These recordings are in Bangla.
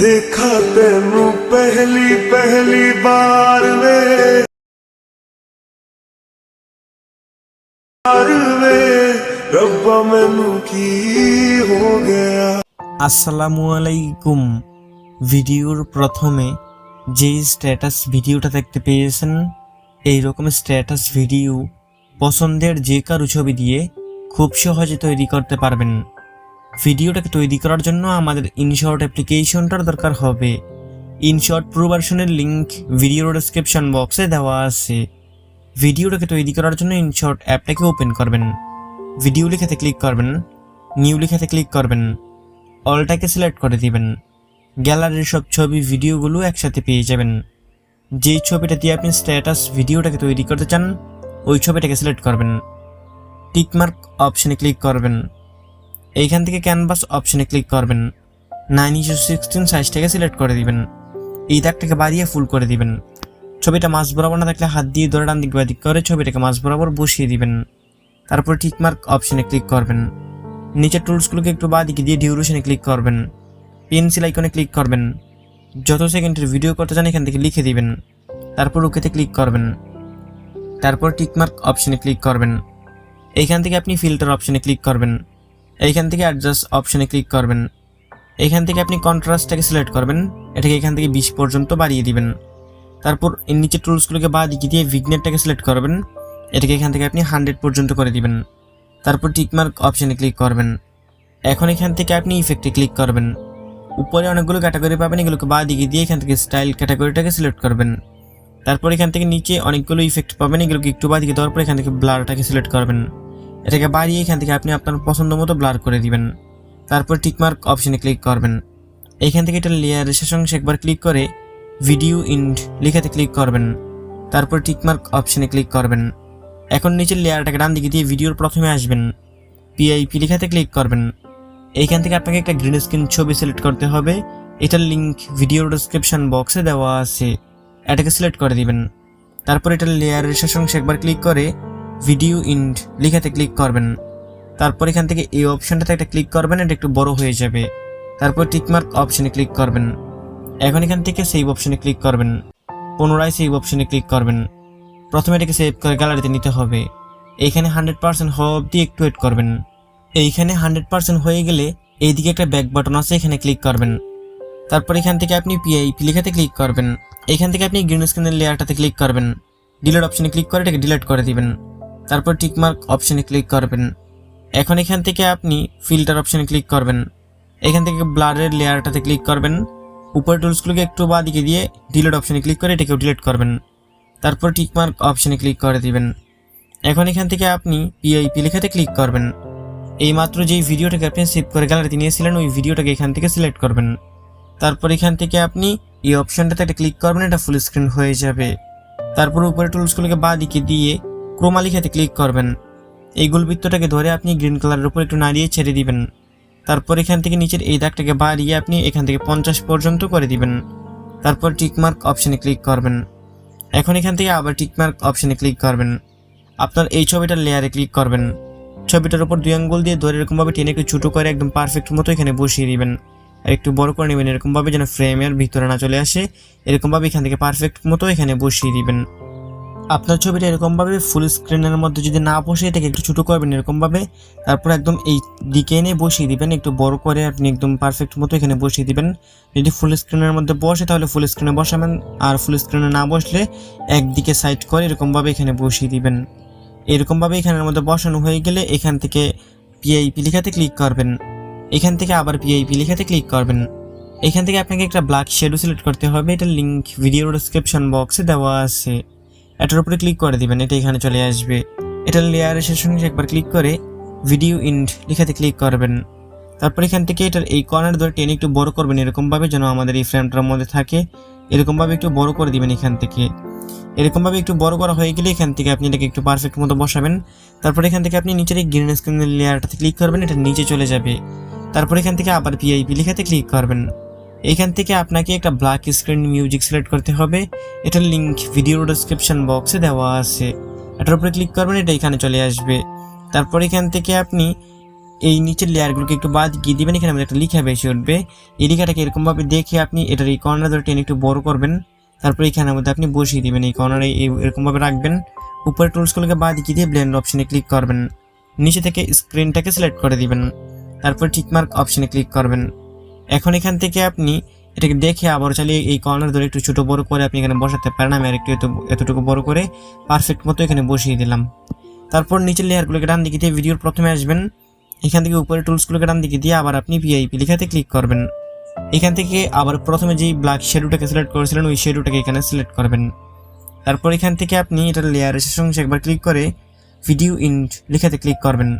देखा तेनू पहली पहली बार वे। रब्बा আসসালামু আলাইকুম ভিডিওর প্রথমে যে স্ট্যাটাস ভিডিওটা দেখতে পেয়েছেন এই রকম স্ট্যাটাস ভিডিও পছন্দের যে কারু ছবি দিয়ে খুব সহজে তৈরি করতে পারবেন ভিডিওটাকে তৈরি করার জন্য আমাদের ইনশর্ট অ্যাপ্লিকেশনটার দরকার হবে। ইনশর্ট প্রো ভার্সনের লিঙ্ক ভিডিওর ডেসক্রিপশন বক্সে দেওয়া আছে। ভিডিওটাকে তৈরি করার জন্য ইনশর্ট অ্যাপটাকে ওপেন করবেন। ভিডিও লেখাতে ক্লিক করবেন নিউ লেখাতে ক্লিক করবেন অলটাকে সিলেক্ট করে দিবেন। গ্যালারির সব ছবি ভিডিওগুলো একসাথে পেয়ে যাবেন। যেই ছবিটা দিয়ে আপনি স্ট্যাটাস ভিডিওটাকে তৈরি করতে চান, ওই ছবিটাকে সিলেক্ট করবেন। টিকমার্ক অপশানে ক্লিক করবেন। এইখান থেকে ক্যানভাস অপশনে ক্লিক করবেন। নাইন ইস্যু সিক্সটিন সাইজটাকে সিলেক্ট করে দিবেন। এই দাগটাকে বাড়িয়ে ফুল করে দিবেন। ছবিটা মাছ বরাবর না থাকলে হাত দিয়ে ধরে ডান দিক বাদিক করে ছবিটাকে মাছ বরাবর বসিয়ে দিবেন। তারপর টিকমার্ক অপশনে ক্লিক করবেন। নিচের টুলসগুলোকে একটু বাদিকে দিয়ে ডিউরেশনে ক্লিক করবেন। পেন্সিল আইকনে ক্লিক করবেন। যত সেকেন্ডের ভিডিও করতে চান এখান থেকে লিখে দিবেন। তারপর ওকেতে ক্লিক করবেন। তারপর টিকমার্ক অপশনে ক্লিক করবেন। এইখান থেকে আপনি ফিল্টার অপশনে ক্লিক করবেন। এইখান থেকে অ্যাডজাস্ট অপশনে ক্লিক করবেন। এইখান থেকে আপনি কন্ট্রাস্টটাকে সিলেক্ট করবেন। এটাকে এখান থেকে বিশ পর্যন্ত বাড়িয়ে দিবেন। তারপর এর নিচের টুলসগুলোকে বা দিকে দিয়ে ভিগনেটটাকে সিলেক্ট করবেন। এটাকে এখান থেকে আপনি হান্ড্রেড পর্যন্ত করে দিবেন। তারপর টিকমার্ক অপশনে ক্লিক করবেন। এখন এখান থেকে আপনি ইফেক্টে ক্লিক করবেন। উপরে অনেকগুলো ক্যাটাগরি পাবেন, এগুলোকে বা দিকে দিয়ে এখান থেকে স্টাইল ক্যাটাগরিটাকে সিলেক্ট করবেন। তারপর এখান থেকে নিচে অনেকগুলো ইফেক্ট পাবেন, এগুলোকে একটু বা দিকে দেওয়ার পর এখান থেকে ব্লারটাকে সিলেক্ট করবেন। এটাকে বাড়িয়ে এখান থেকে আপনি আপনার পছন্দ মতো ব্লার করে দিবেন। তারপর টিকমার্ক অপশনে ক্লিক করবেন। এইখান থেকে এটা লেয়ারের শেষ অংশে একবার ক্লিক করে ভিডিও ইন্ড লেখাতে ক্লিক করবেন। তারপর টিকমার্ক অপশনে ক্লিক করবেন। এখন নিচের লেয়ারটাকে ডান দিকে দিয়ে ভিডিওর প্রথমে আসবেন। পিআইপি লেখাতে ক্লিক করবেন। এইখান থেকে আপনাকে একটা গ্রিন স্ক্রিন ছবি সিলেক্ট করতে হবে। এটার লিঙ্ক ভিডিওর ডেসক্রিপশন বক্সে দেওয়া আছে। এটাকে সিলেক্ট করে দিবেন। তারপর এটার লেয়ারের শেষ অংশে একবার ক্লিক করে ভিডিও ইন্ড লেখাতে ক্লিক করবেন। তারপর এখান থেকে এই অপশনটাতে একটা ক্লিক করবেন, এটা একটু বড় হয়ে যাবে। তারপর টিকমার্ক অপশনে ক্লিক করবেন। এখন এখান থেকে সেভ অপশনে ক্লিক করবেন। পুনরায় সেভ অপশনে ক্লিক করবেন। প্রথমে এটাকে সেভ করে গ্যালারিতে নিতে হবে। এইখানে হান্ড্রেড পার্সেন্ট হওয়া অবধি একটু ওয়েট করবেন। এইখানে হান্ড্রেড পার্সেন্ট হয়ে গেলে এইদিকে একটা ব্যাক বাটন আছে, এখানে ক্লিক করবেন। তারপর এখান থেকে আপনি পিআইপি লেখাতে ক্লিক করবেন। এখান থেকে আপনি গ্রিন স্ক্রিনের লেয়ারটাতে ক্লিক করবেন। ডিলেট অপশনে ক্লিক করে এটাকে ডিলিট করে দিবেন। তারপর টিকমার্ক অপশনে ক্লিক করবেন। এখন এখান থেকে আপনি ফিল্টার অপশনে ক্লিক করবেন। এখান থেকে ব্লারের লেয়ারটাতে ক্লিক করবেন। উপর টুলসগুলোকে একটু বা দিকে দিয়ে ডিলিট অপশনে ক্লিক করে এটাকেও ডিলিট করবেন। তারপর টিকমার্ক অপশনে ক্লিক করে দিবেন। এখন এখান থেকে আপনি পিআইপি লেখাতে ক্লিক করবেন। এই মাত্র যেই ভিডিওটাকে আপনি সেভ করে গ্যালারিতে নিয়েছিলেন ওই ভিডিওটাকে এখান থেকে সিলেক্ট করবেন। তারপর এখান থেকে আপনি এই অপশনটাতে একটা ক্লিক করবেন, এটা ফুল স্ক্রিন হয়ে যাবে। তারপর উপরে টুলসগুলোকে বা দিকে দিয়ে ক্রোমা লিখাতে ক্লিক করবেন। এই গোলবৃত্তটাকে ধরে আপনি গ্রিন কালারের উপর একটু নাড়িয়ে ছেড়ে দিবেন। তারপর এখান থেকে নিচের এই দাগটাকে বাড়িয়ে আপনি এখান থেকে পঞ্চাশ পর্যন্ত করে দিবেন। তারপর টিকমার্ক অপশানে ক্লিক করবেন। এখন এখান থেকে আবার টিকমার্ক অপশানে ক্লিক করবেন। আপনার এই ছবিটার লেয়ারে ক্লিক করবেন। ছবিটার উপর দুই আঙ্গুল দিয়ে ধরে এরকমভাবে টেনে একটু ছোটো করে একদম পারফেক্ট মতো এখানে বসিয়ে দিবেন। আর একটু বড় করে নেবেন, এরকমভাবে যেন ফ্রেমের ভিতরে না চলে আসে। এরকমভাবে এখান থেকে পারফেক্ট মতো এখানে বসিয়ে দিবেন। আপনার ছবিটা এরকমভাবে ফুল স্ক্রিনের মধ্যে যদি না বসে এটাকে একটু ছোটো করবেন এরকমভাবে, তারপর একদম এই দিকে এনে বসিয়ে দিবেন, একটু বড় করে আপনি একদম পারফেক্ট মতো এখানে বসিয়ে দিবেন। যদি ফুল স্ক্রিনের মধ্যে বসে, তাহলে ফুল স্ক্রিনে বসাবেন, আর ফুল স্ক্রিনে না বসলে একদিকে সাইড করে এরকমভাবে এখানে বসিয়ে দিবেন। এরকমভাবে এখানের মধ্যে বসানো হয়ে গেলে এখান থেকে পিআইপি লেখাতে ক্লিক করবেন। এখান থেকে আবার পিআইপি লেখাতে ক্লিক করবেন। এখান থেকে আপনাকে একটা ব্ল্যাক শেডো সিলেক্ট করতে হবে, এটা লিঙ্ক ভিডিও ডেসক্রিপশন বক্সে দেওয়া আছে। এটার উপরে ক্লিক করে দিবেন, এটা এখানে চলে আসবে। এটার লেয়ারের শেষ অংশে একবার ক্লিক করে ভিডিও ইন্ড লেখাতে ক্লিক করবেন। তারপর এখান থেকে এটার এই কর্নার ধরে টেনে একটু বড় করবেন এরকমভাবে যেন আমাদের এই ফ্রেমটার মধ্যে থাকে। এরকমভাবে একটু বড় করে দিবেন এখান থেকে। এরকমভাবে একটু বড় করা হয়ে গেলে এখান থেকে আপনি এটাকে একটু পারফেক্ট মতো বসাবেন। তারপর এখান থেকে আপনি নিচের এই গ্রিন স্ক্রিনের লেয়ারটাতে ক্লিক করবেন, এটা নিচে চলে যাবে। তারপর এখান থেকে আবার পিআইপি লেখাতে ক্লিক করবেন। এখান থেকে আপনাকে একটা ব্ল্যাক স্ক্রিন মিউজিক সিলেক্ট করতে হবে। এটার লিঙ্ক ভিডিও ডেসক্রিপশন বক্সে দেওয়া আছে। এটার উপরে ক্লিক করবেন, এটা এখানে চলে আসবে। তারপর এখান থেকে আপনি এই নিচের লেয়ারগুলোকে একটু বাদ গিয়ে দিবেন, এখানে আমাদের একটা লিখা বেশি উঠবে। এই লিখাটাকে এরকমভাবে দেখে আপনি এটার এই কর্নার ধরে টেনে একটু বড় করবেন। তারপর এখানের মধ্যে আপনি বসিয়ে দিবেন, এই কর্নারে এরকমভাবে রাখবেন। উপরে টুলসগুলোকে বাদ গিয়ে দিয়ে ব্লেন্ড অপশনে ক্লিক করবেন। নিচে থেকে স্ক্রিনটাকে সিলেক্ট করে দিবেন। তারপর টিকমার্ক অপশনে ক্লিক করবেন। এখন এখান থেকে আপনি এটাকে দেখে আবার চালিয়ে এই কর্নার ধরে একটু ছোটো বড় করে আপনি এখানে বসাতে পারেন। আমি আর একটু এত- এতটুকু বড় করে পারফেক্ট মতো এখানে বসিয়ে দিলাম। তারপর নিচের লেয়ারগুলোকে ডান দিকে দিয়ে ভিডিওর প্রথমে আসবেন। এখান থেকে উপরে টুলসগুলোকে ডান দিকে দিয়ে আবার আপনি ভিআইপি লেখাতে ক্লিক করবেন। এখান থেকে আবার প্রথমে যেই ব্ল্যাক শেডোটাকে সিলেক্ট করেছিলেন, ওই শেডোটাকে এখানে সিলেক্ট করবেন। তারপর এখান থেকে আপনি এটার লেয়ারের শেষ অংশে একবার ক্লিক করে ভিডিও ইন্ট লেখাতে ক্লিক করবেন।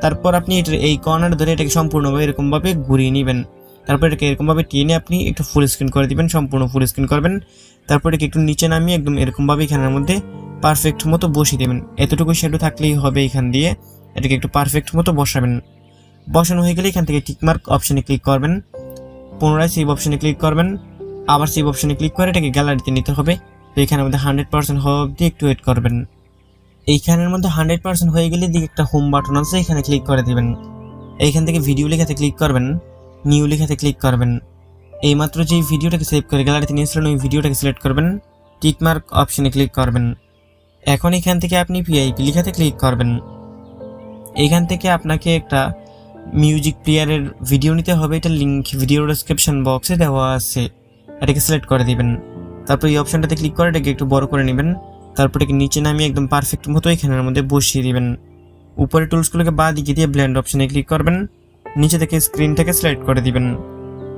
তারপর আপনি এটার এই কর্নার ধরে এটাকে সম্পূর্ণভাবে এরকমভাবে ঘুরিয়ে নেবেন। তারপর এটাকে এরকমভাবে টেনে আপনি একটু ফুল স্ক্রিন করে দিবেন, সম্পূর্ণ ফুল স্ক্রিন করবেন। তারপর এটাকে একটু নিচে নামিয়ে একদম এরকমভাবে এখানের মধ্যে পারফেক্ট মতো বসিয়ে দেবেন। এতটুকু শ্যাডো থাকলেই হবে এখান দিয়ে। এটাকে একটু পারফেক্ট মতো বসাবেন। বসানো হয়ে গেলে এখান থেকে টিকমার্ক অপশানে ক্লিক করবেন। পুনরায় সেভ অপশানে ক্লিক করবেন। আবার সেভ অপশানে ক্লিক করে এটাকে গ্যালারিতে নিতে হবে। তো এখানের মধ্যে হান্ড্রেড পার্সেন্ট হওয়া অবধি একটু ওয়েট করবেন। এইখানের মধ্যে হান্ড্রেড পার্সেন্ট হয়ে গেলে দিকে একটা হোম বাটন আছে, এখানে ক্লিক করে দেবেন। এইখান থেকে ভিডিও লেখাতে ক্লিক করবেন। নিউ লেখাতে ক্লিক করবেন। এইমাত্র যেই ভিডিওটাকে সেভ করে গ্যালারিতে নিয়েছিলেন ওই ভিডিওটাকে সিলেক্ট করবেন। টিকমার্ক অপশনে ক্লিক করবেন। এখন এখান থেকে আপনি ভিআইপি লেখাতে ক্লিক করবেন। এখান থেকে আপনাকে একটা মিউজিক প্লেয়ারের ভিডিও নিতে হবে। এটা লিঙ্ক ভিডিও ডেসক্রিপশন বক্সে দেওয়া আছে। এটাকে সিলেক্ট করে দিবেন। তারপর এই অপশনটাতে ক্লিক করে এটাকে একটু বড় করে নেবেন। তারপর এটাকে নিচে নামিয়ে একদম পারফেক্ট মতো এখানের মধ্যে বসিয়ে দিবেন। উপরে টুলসগুলোকে বা দিকে দিয়ে ব্ল্যান্ড অপশনে ক্লিক করবেন। নিচে থেকে স্ক্রিনটাকে সিলেক্ট করে দিবেন।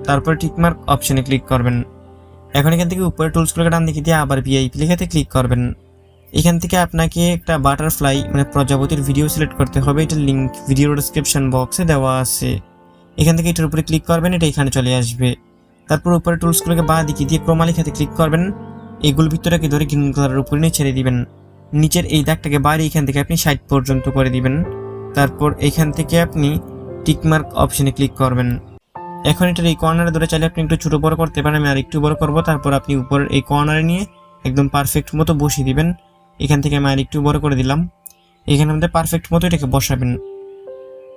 তারপর টিকমার্ক অপশনে ক্লিক করবেন। এখন এখান থেকে উপরে টুলসগুলোকে ডান দিকে দিয়ে আবার ভিআইপি লেখাতে ক্লিক করবেন। এখান থেকে আপনাকে একটা বাটারফ্লাই মানে প্রজাপতির ভিডিও সিলেক্ট করতে হবে। এটা লিঙ্ক ভিডিও ডেসক্রিপশন বক্সে দেওয়া আছে। এখান থেকে এটার উপরে ক্লিক করবেন, এটা এখানে চলে আসবে। তারপর উপরে টুলসগুলোকে বা দিকে দিয়ে ক্রোমা লেখাতে ক্লিক করবেন। এগুলো ভিতরটাকে ধরে গ্রিন কালারের উপরে নিয়ে ছেড়ে দিবেন। নিচের এই দাগটাকে বাইরে এখান থেকে আপনি ষাট পর্যন্ত করে দিবেন। তারপর এখান থেকে আপনি টিকমার্ক অপশনে ক্লিক করবেন। এখন এটার এই কর্নারে ধরে চাইলে আপনি একটু ছোট বড় করতে পারেন, আমি আর একটু বড় করব, তারপর আপনি উপরের এই কর্নারে নিয়ে একদম পারফেক্ট মতো বসিয়ে দিবেন। এখান থেকে আমি আর একটু বড় করে দিলাম। এখানে আমাদের পারফেক্ট মতো এটাকে বসাবেন।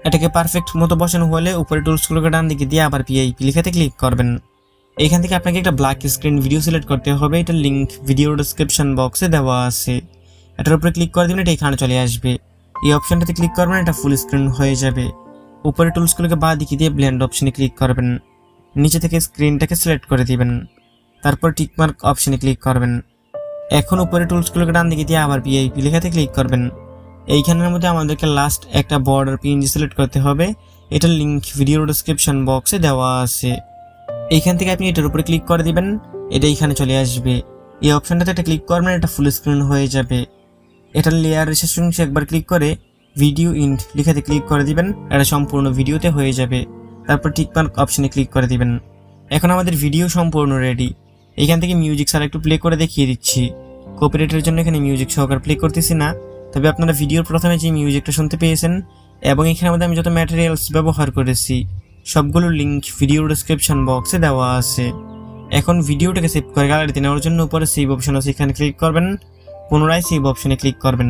এটাকে পারফেক্ট মতো বসানো হলে উপরে টুলসগুলোকে ডান দিকে দিয়ে আবার পিআইপি লেখাতে ক্লিক করবেন। এখান থেকে আপনাকে একটা ব্ল্যাক স্ক্রিন ভিডিও সিলেক্ট করতে হবে এটা লিঙ্ক ভিডিও ডেসক্রিপশন বক্সে দেওয়া আছে। এটার উপরে ক্লিক করে দিবেন, এটা এখানে চলে আসবে। এই অপশনটাতে ক্লিক করবেন, এটা ফুল স্ক্রিন হয়ে যাবে। উপরে টুলসগুলোকে বা দিকে দিয়ে ব্লেন্ড অপশনে ক্লিক করবেন। নিচে থেকে স্ক্রিনটাকে সিলেক্ট করে দিবেন। তারপর টিকমার্ক অপশনে ক্লিক করবেন। এখন উপরে টুলসগুলোকে ডান দিকে দিয়ে আবার পিআইপি লেখাতে ক্লিক করবেন। এইখানের মধ্যে আমাদেরকে লাস্ট একটা বর্ডার পিএনজি সিলেক্ট করতে হবে। এটার লিঙ্ক ভিডিও ডেসক্রিপশন বক্সে দেওয়া আছে। এইখান থেকে আপনি এটার উপরে ক্লিক করে দিবেন। এটা এখানে চলে আসবে। এই অপশনটাতে একটা ক্লিক করবেন, এটা ফুল স্ক্রিন হয়ে যাবে। এটার লেয়ারের শেষ একবার ক্লিক করে ভিডিও ইন্ট লেখাতে ক্লিক করে দিবেন, এটা সম্পূর্ণ ভিডিওতে হয়ে যাবে। তারপর টিকমার্ক অপশানে ক্লিক করে দিবেন। এখন আমাদের ভিডিও সম্পূর্ণ রেডি এখান থেকে মিউজিক ছাড়া একটু প্লে করে দেখিয়ে দিচ্ছি। কপিরাইটের জন্য এখানে মিউজিক সহকার প্লে করতেছি না। তবে আপনারা ভিডিওর প্রথমে যে মিউজিকটা শুনতে পেয়েছেন, এবং এখানে আমাদের আমি যত ম্যাটেরিয়ালস ব্যবহার করেছি সবগুলোর লিঙ্ক ভিডিও ডেসক্রিপশন বক্সে দেওয়া আছে। এখন ভিডিওটাকে সেভ করে গ্যালারিতে নেওয়ার জন্য উপরে সেভ অপশন আছে, এখানে ক্লিক করবেন, পুনরায় সেভ অপশনে ক্লিক করবেন।